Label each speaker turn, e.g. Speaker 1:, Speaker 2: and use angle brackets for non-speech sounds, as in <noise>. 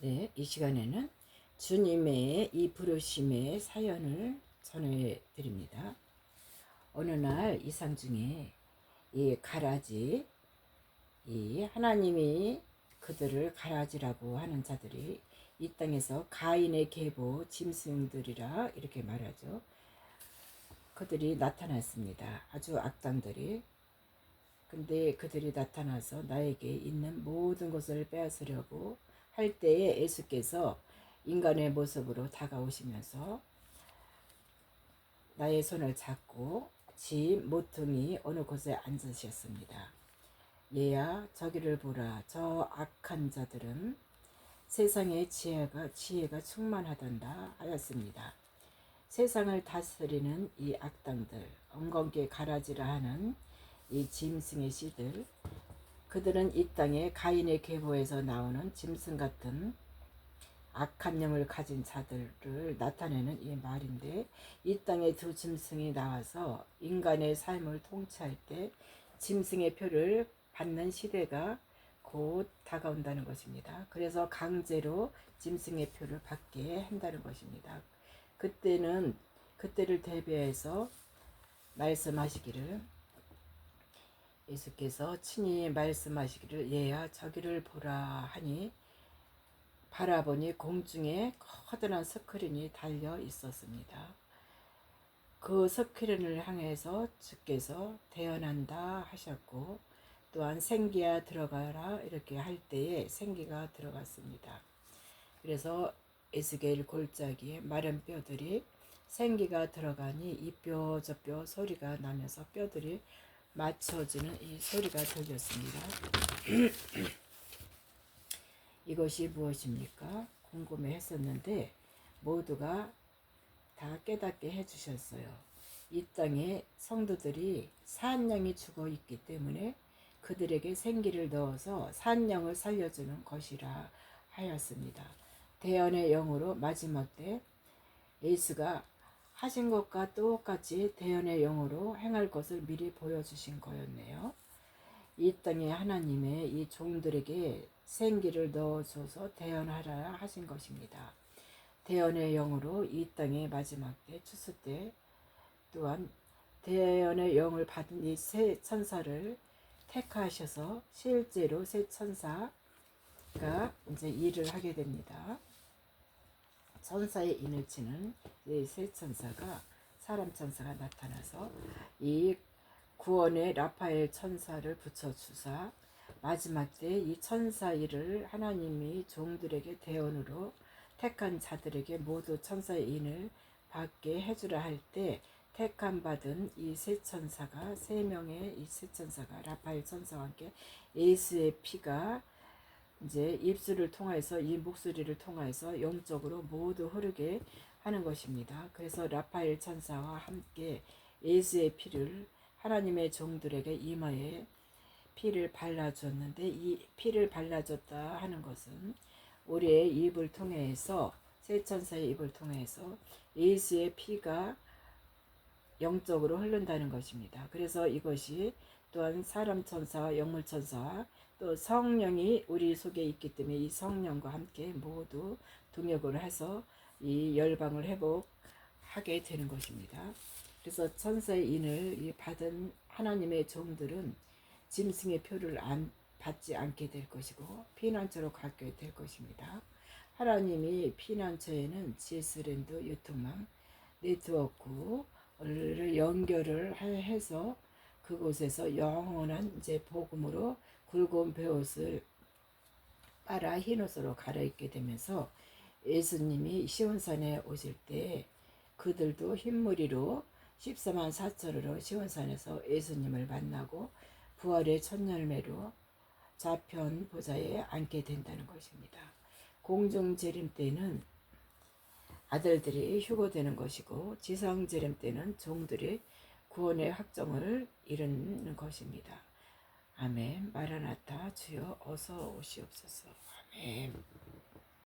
Speaker 1: 네, 이 시간에는 주님의 이 부르심의 사연을 전해 드립니다. 어느 날 이상 중에 이 가라지, 이 하나님이 그들을 가라지라고 하는 자들이 이 땅에서 가인의 계보 짐승들이라 이렇게 말하죠. 그들이 나타났습니다. 아주 악당들이. 근데 그들이 나타나서 나에게 있는 모든 것을 빼앗으려고 할 때에 예수께서 인간의 모습으로 다가오시면서 나의 손을 잡고 집 모퉁이 어느 곳에 앉으셨습니다. 얘야 저기를 보라 저 악한 자들은 세상의 지혜가 지혜가 충만하단다 하였습니다. 세상을 다스리는 이 악당들 엉겅퀴 가라지라 하는 이 짐승의 씨들 그들은 이 땅에 가인의 계보에서 나오는 짐승 같은 악한 영을 가진 자들을 나타내는 이 말인데 이 땅에 두 짐승이 나와서 인간의 삶을 통치할 때 짐승의 표를 받는 시대가 곧 다가온다는 것입니다. 그래서 강제로 짐승의 표를 받게 한다는 것입니다. 그때는 그때를 대비해서 말씀하시기를 예수께서 친히 말씀하시기를 얘야 저기를 보라 하니 바라보니 공중에 커다란 스크린이 달려 있었습니다. 그 스크린을 향해서 주께서 태어난다 하셨고 또한 생기야 들어가라 이렇게 할 때에 생기가 들어갔습니다. 그래서 에스겔 골짜기에 마른 뼈들이 생기가 들어가니 이 뼈 저 뼈 소리가 나면서 뼈들이 맞춰지는 이 소리가 들렸습니다. <clears throat> 이것이 무엇입니까? 궁금해 했었는데 모두가 다 깨닫게 해주셨어요. 이 땅에 성도들이 산양이 죽어 있기 때문에 그들에게 생기를 넣어서 산양을 살려주는 것이라 하였습니다. 대연의 영으로 마지막 때 예수가 하신 것과 똑같이 대연의 영으로 행할 것을 미리 보여주신 거였네요. 이 땅에 하나님의 이 종들에게 생기를 넣어줘서 대연하라 하신 것입니다. 대연의 영으로 이 땅의 마지막 때 추수 때 또한 대연의 영을 받은 이 세 천사를 택하셔서 실제로 세 천사가 이제 일을 하게 됩니다. 천사의 인을 치는 이세 천사가 사람 천사가 나타나서 이 구원의 라파엘 천사를 붙여 주사 마지막 때 이 천사 일을 하나님이 종들에게 대언으로 택한 자들에게 모두 천사의 인을 받게 해주라 할 때 택함 받은 이 세 천사가 세 명의 이 세 천사가 라파엘 천사와 함께 예수의 피가 이제 입술을 통해서 이 목소리를 통해서 영적으로 모두 흐르게 하는 것입니다. 그래서 라파엘 천사와 함께 예수의 피를 하나님의 종들에게 이마에 피를 발라줬는데 이 피를 발라줬다 하는 것은 우리의 입을 통해서 세 천사의 입을 통해서 예수의 피가 영적으로 흐른다는 것입니다. 그래서 이것이 또한 사람 천사와 영물 천사와 또 성령이 우리 속에 있기 때문에 이 성령과 함께 모두 동역을 해서 이 열방을 회복하게 되는 것입니다. 그래서 천사의 인을 받은 하나님의 종들은 짐승의 표를 안 받지 않게 될 것이고 피난처로 가게 될 것입니다. 하나님이 피난처에는 GS랜드 유통망 네트워크를 연결을 해서 그곳에서 영원한 이제 복음으로 굵은 베옷을 빨아 흰옷으로 갈아입게 되면서 예수님이 시온산에 오실 때 그들도 흰무리로 14만 4천으로 시온산에서 예수님을 만나고 부활의 첫 열매로 좌편 보좌에 앉게 된다는 것입니다. 공중 재림 때는 아들들이 휴고되는 것이고 지상 재림 때는 종들이 구원의 확정을 이루는 것입니다. 아멘. 마라나타 주여 어서 오시옵소서. 아멘.